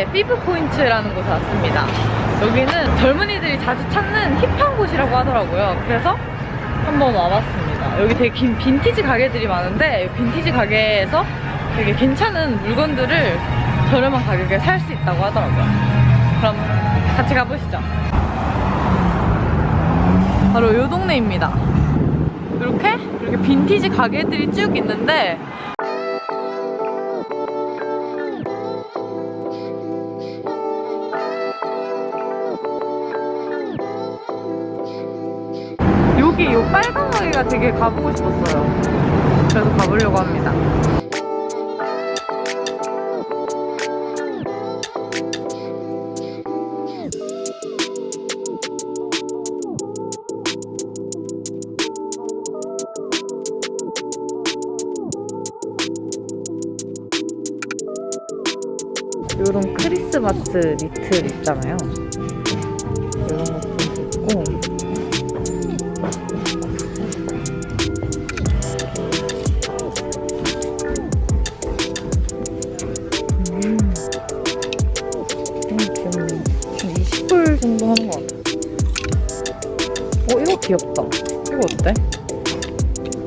애틀랜타의 피브 포인트라는 곳에 왔습니다. 여기는 젊은이들이 자주 찾는 힙한 곳이라고 하더라고요. 그래서 한번 와봤습니다. 여기 되게 긴 빈티지 가게들이 많은데 빈티지 가게에서 되게 괜찮은 물건들을 저렴한 가격에 살 수 있다고 하더라고요. 그럼 같이 가보시죠. 바로 요 동네입니다. 이렇게 이렇게 빈티지 가게들이 쭉 있는데 빨간 가게가 되게 가보고 싶었어요. 그래서 가보려고 합니다. 요런 크리스마스 니트 있잖아요. 어, 이거 귀엽다. 이거 어때?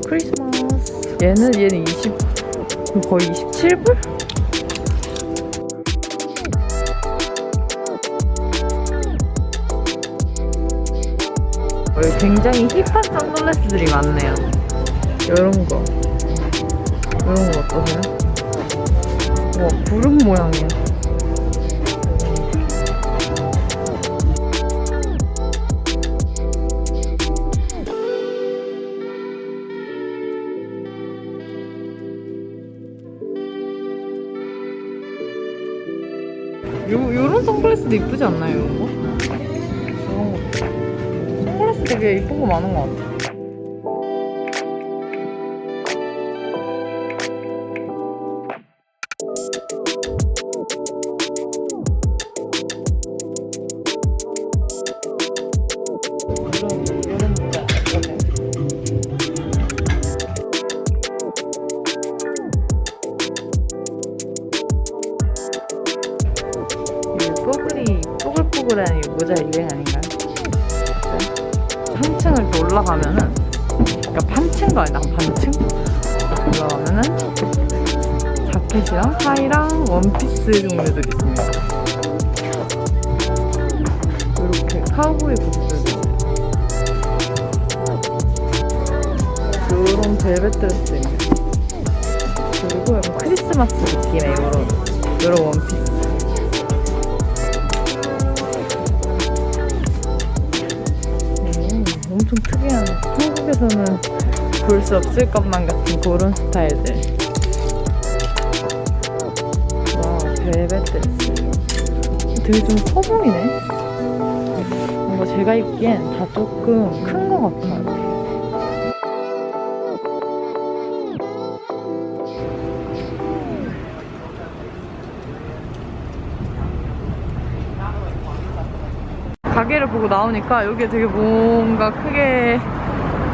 크리스마스. 얘는, 얘는 20, 거의 27불? 여기 굉장히 힙한 선글라스들이 많네요. 이런 거. 이런 거 어떠세요? 와, 구름 모양이야. 이쁘지 않나요, 이런 거? 이런 거. 선글라스 되게 이쁜 거 많은 것 같아. 자켓이랑 타이랑 원피스 종류들이 있습니다. 이렇게 카우보이 굿즈들. 요런 벨벳 드레스 있네 그리고 약간 크리스마스 느낌의 요런 요런 원피스. 음, 엄청 특이한. 한국에서는 볼 수 없을 것만 같은 그런 스타일들 벨벳 드레스 되게 좀 커 보이네 뭔가 제가 입기엔 다 조금 큰 것 같아요 가게를 보고 나오니까 여기에 되게 뭔가 크게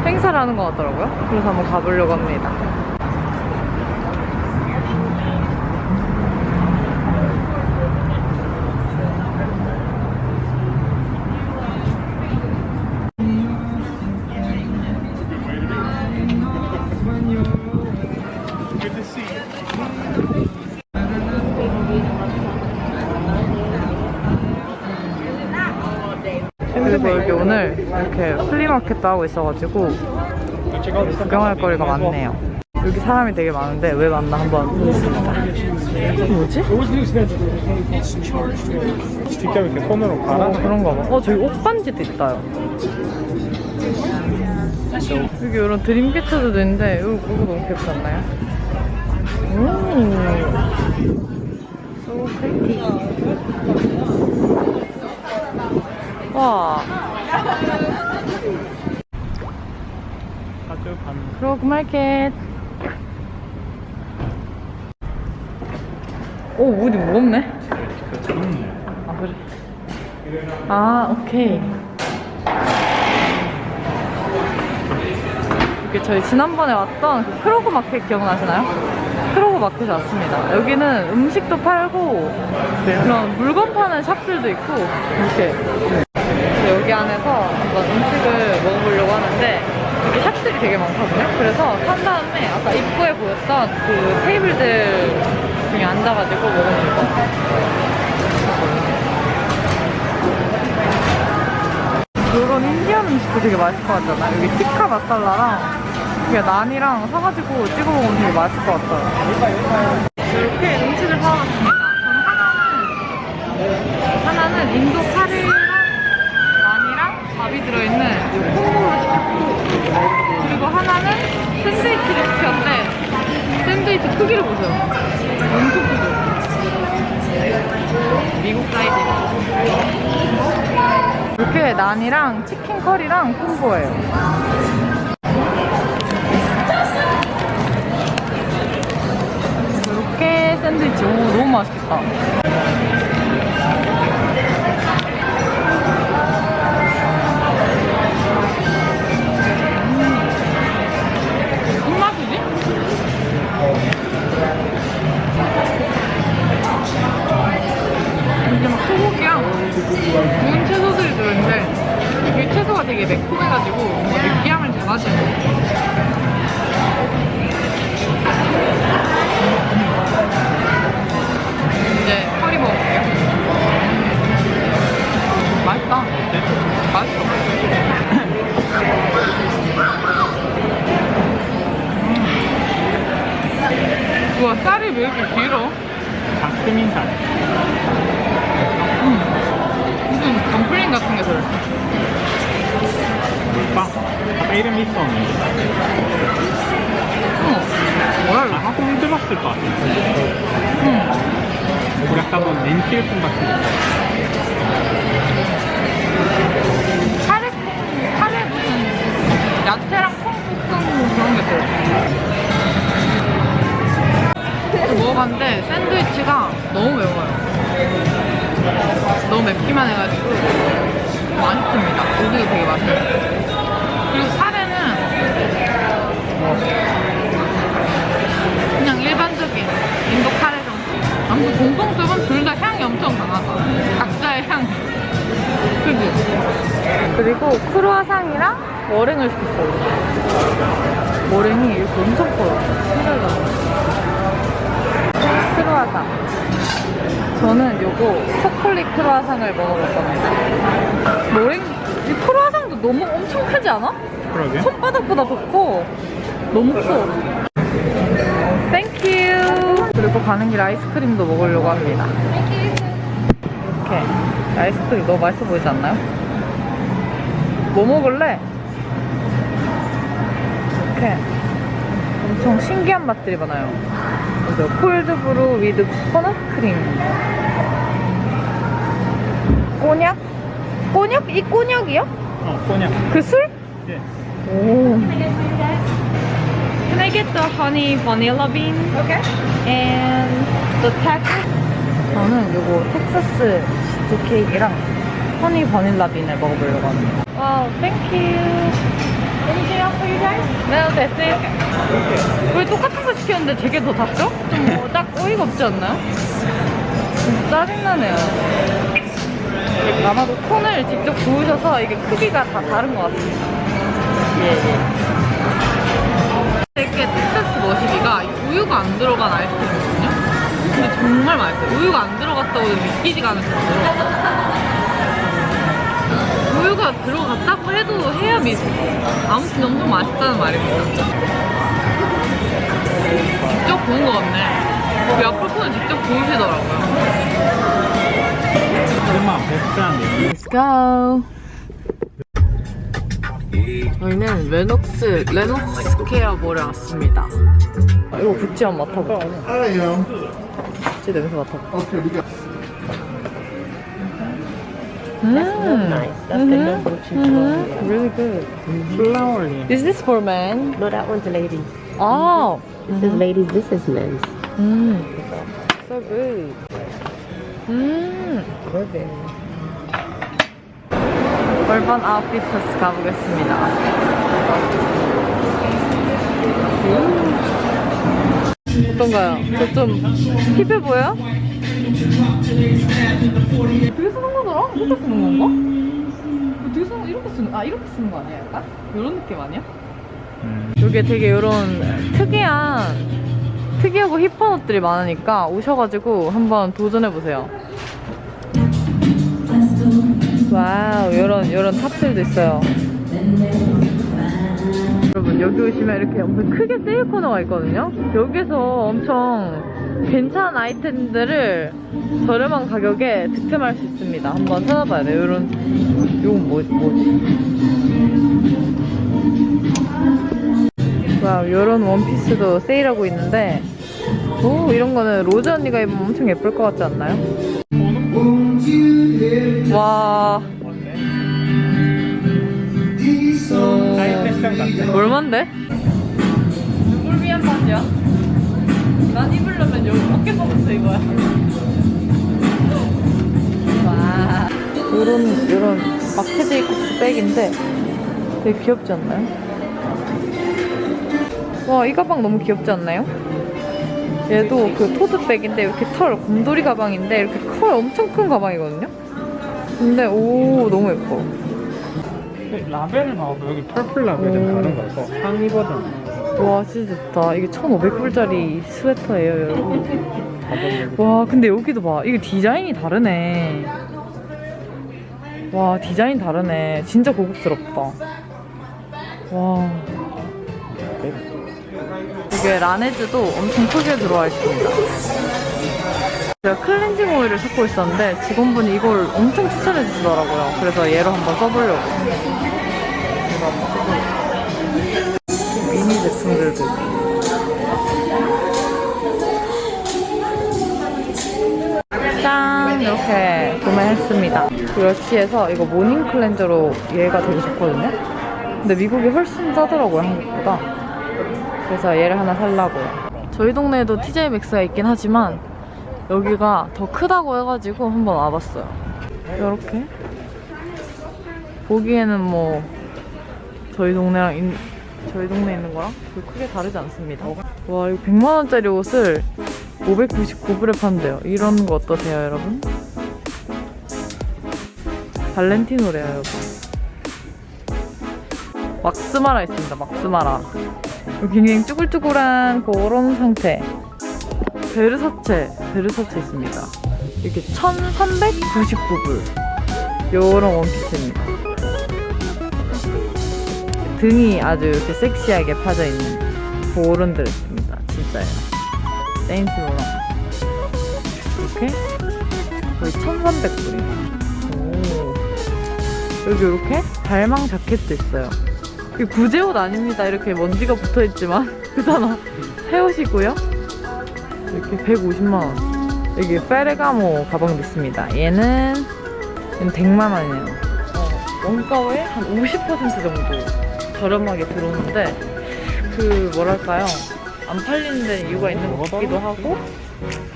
행사를 하는 것 같더라고요. 그래서 한번 가보려고 합니다. 그리고 여기 오늘 이렇게 플리마켓도 하고 있어가지고 구경할 거리가 많네요. 여기 사람이 되게 많은데 왜 많나 한번 보겠습니다. 뭐지? 직접 이렇게 손으로 갈아. 어, 그런가 봐. 어, 저기 옷 반지도 있다요. 여기 이런 드림 캐쳐도 있는데 이거, 이거 너무 귀엽지 않나요? 오. So pretty. 와. 프로그 마켓. 오, 어디 무겁네? 아, 그래. 아, 오케이. 이게 저희 지난번에 왔던 그 크로그 마켓 기억나시나요? 크로그 마켓에 왔습니다. 여기는 음식도 팔고 그런 물건 파는 샵들도 있고 이렇게 안에서 한번 음식을 먹어보려고 하는데 여기 샵들이 되게 많거든요. 그래서 산 다음에 아까 입구에 보였던 그 테이블들 중에 앉아가지고 먹으면 것 같아요. 이런 인디언 음식도 되게 맛있을 것 같잖아요. 여기 티카 마살라랑 그냥 난이랑 사가지고 찍어 먹으면 되게 맛있을 것 같아요. 이렇게 음식을 사왔습니다. 전 하나는 하나는 인도 난이랑 밥이 들어있는 시켰고 그리고 하나는 샌드위치를 시켰는데 샌드위치 크기를 보세요. 엄청 크죠? 미국 사이즈입니다. 이렇게 난이랑 치킨 커리랑 콤보예요. 이렇게 샌드위치. 오, 너무 맛있겠다. 왜 이렇게 길어? 자스민산. 무슨 덤플링 같은 게 들어있어 물빵. 아까 이름 있었는데. 어 뭐야 이거? 아까 콩 들었을 것 같아. 응. 우리 아까 본 렌틸콩 같은 거. 너무 매워요 너무 맵기만 해가지고 맛있습니다 고기도 되게 맛있어요 그리고 카레는 그냥 일반적인 인도 카레 정도 아무튼 공통점은 둘 다 향이 엄청 강하다 각자의 향 그지? 그리고 크루아상이랑 머랭을 시켰어요. 머랭이 이렇게 엄청 커요. 신기하다. 크루아상. 저는 요거 초콜릿 크루아상을 먹어볼 겁니다. 머랭, 이 크루아상도 너무 엄청 크지 않아? 그러게. 손바닥보다 더 커. 너무 커. 땡큐. 그리고 가는 길 아이스크림도 먹으려고 합니다. 이렇게 아이스크림 너무 맛있어 보이지 않나요? 뭐 먹을래? 이렇게 엄청 신기한 맛들이 많아요. 먼저 콜드브루 위드 코코넛 크림. 꼬냑? 꼬냑? 이 꼬냑이요? 어, 꼬냑. 그 술? 예. 오. Can I get the honey vanilla bean? Okay. And the Texas. 저는 요거 텍사스 치즈 케이크랑 허니 바닐라 빈을 먹어보려고 합니다. 와우, 땡큐. Anything else for. 왜 똑같은 거 시켰는데 되게 더 작죠? 좀딱 어이가 없지 않나요? 진짜 짜증나네요. 아마도 콘을 직접 구우셔서 이게 크기가 다 다른 것 같습니다. 예, 예. 되게 텍사스 머시기가 우유가 안 들어간 아이스크림이거든요? 근데 정말 맛있어요. 우유가 안 들어갔다고 믿기지가 않을 정도로. 우유가 들어갔다고 해도 해야 믿어. 아무튼 엄청 맛있다는 말입니다. 직접 구운 것 같네. 우리 아플콘은 직접 구우시더라고요. Let's go. 저희는 레녹스, 레녹스 스퀘어 몰에 왔습니다. 아, 이거 구찌 한번 맡아볼까? I am. 구찌 냄새? Okay, we got. Mm. nice. That's the look what you Mm-hmm. Really good. 플라워링. Is this for men? No, that one's ladies. Oh. This is ladies. This is men's. Mm. So good. Mm. 골반 아웃피터스 가보겠습니다. 어떤가요? 저 좀 힙해 보여요? 되게 쓰 이렇게 쓰는 건가? 되게 쓰는 이렇게 쓰는 아 이렇게 쓰는 거 아니야 약간? 이런 느낌 아니야? 음. 여기에 되게 이런 특이한 특이하고 힙한 옷들이 많으니까 오셔가지고 한번 도전해보세요. 와우, 이런, 이런 탑들도 있어요. 여러분, 여기 오시면 이렇게 엄청 크게 세일 코너가 있거든요? 여기서 엄청 괜찮은 아이템들을 저렴한 가격에 득템할 수 있습니다. 한번 찾아봐야 돼요. 이런, 이건 뭐, 뭐지? 와, 이런 원피스도 세일하고 있는데, 오, 이런 거는 로즈 언니가 입으면 엄청 예쁠 것 같지 않나요? 와, 같아. 얼만데? 누굴 위한 바지야? 난 입으려면 여기 어깨 서부터 입어야 와. 요런, 요런 마크 제이콥스 백인데 되게 귀엽지 않나요? 와, 이 가방 너무 귀엽지 않나요? 얘도 그 토드백인데 이렇게 털, 곰돌이 가방인데 이렇게 컬 엄청 큰 가방이거든요? 근데 오, 너무 예뻐. 라벨을 봐봐. 여기 펄플 라벨 좀 다른 거 같고 상의 버전. 와 진짜 좋다. 이게 1500불짜리 스웨터예요 여러분. 와 근데 여기도 봐. 이게 디자인이 다르네. 와 디자인 다르네. 진짜 고급스럽다. 와. 이게 라네즈도 엄청 크게 들어와 있습니다. 제가 클렌징 오일을 찾고 있었는데 직원분이 이걸 엄청 추천해 주시더라고요. 그래서 얘로 한번 써보려고. 이거 한번 제품들도 있고. 짠! 이렇게 구매했습니다. 러시에서 이거 모닝 클렌저로 얘가 되게 좋거든요? 근데 미국이 훨씬 싸더라고요, 한국보다. 그래서 얘를 하나 살라고요. 저희 동네에도 TJ 맥스가 있긴 하지만 여기가 더 크다고 해가지고 한번 와봤어요. 이렇게. 보기에는 뭐 저희 동네랑 인- 저희 동네에 있는 거랑 별 크게 다르지 않습니다. 와, 이거 100만 원짜리 옷을 599불에 판대요. 이런 거 어떠세요, 여러분? 발렌티노래요, 여러분. 막스마라 있습니다, 막스마라. 굉장히 쭈글쭈글한 그런 상태. 베르사체, 베르사체 있습니다. 이렇게 1399불. 요런 원피스입니다. 등이 아주 이렇게 섹시하게 파져 있는 그런 드레스입니다. 진짜예요. 세인트 로랑 이렇게 거의 1,300불이에요. 여기 이렇게 발망 자켓도 있어요. 그 구제옷 아닙니다. 이렇게 먼지가 붙어 있지만 그잖아. 새 옷이고요. 이렇게 150만 원. 여기 페레가모 가방도 있습니다. 얘는 얘는 100만 원이에요. 어, 원가의 한 50% 정도 저렴하게 들어오는데 그 뭐랄까요? 안 팔리는 데 이유가 있는 것 같기도 하고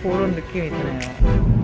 그런 느낌이 드네요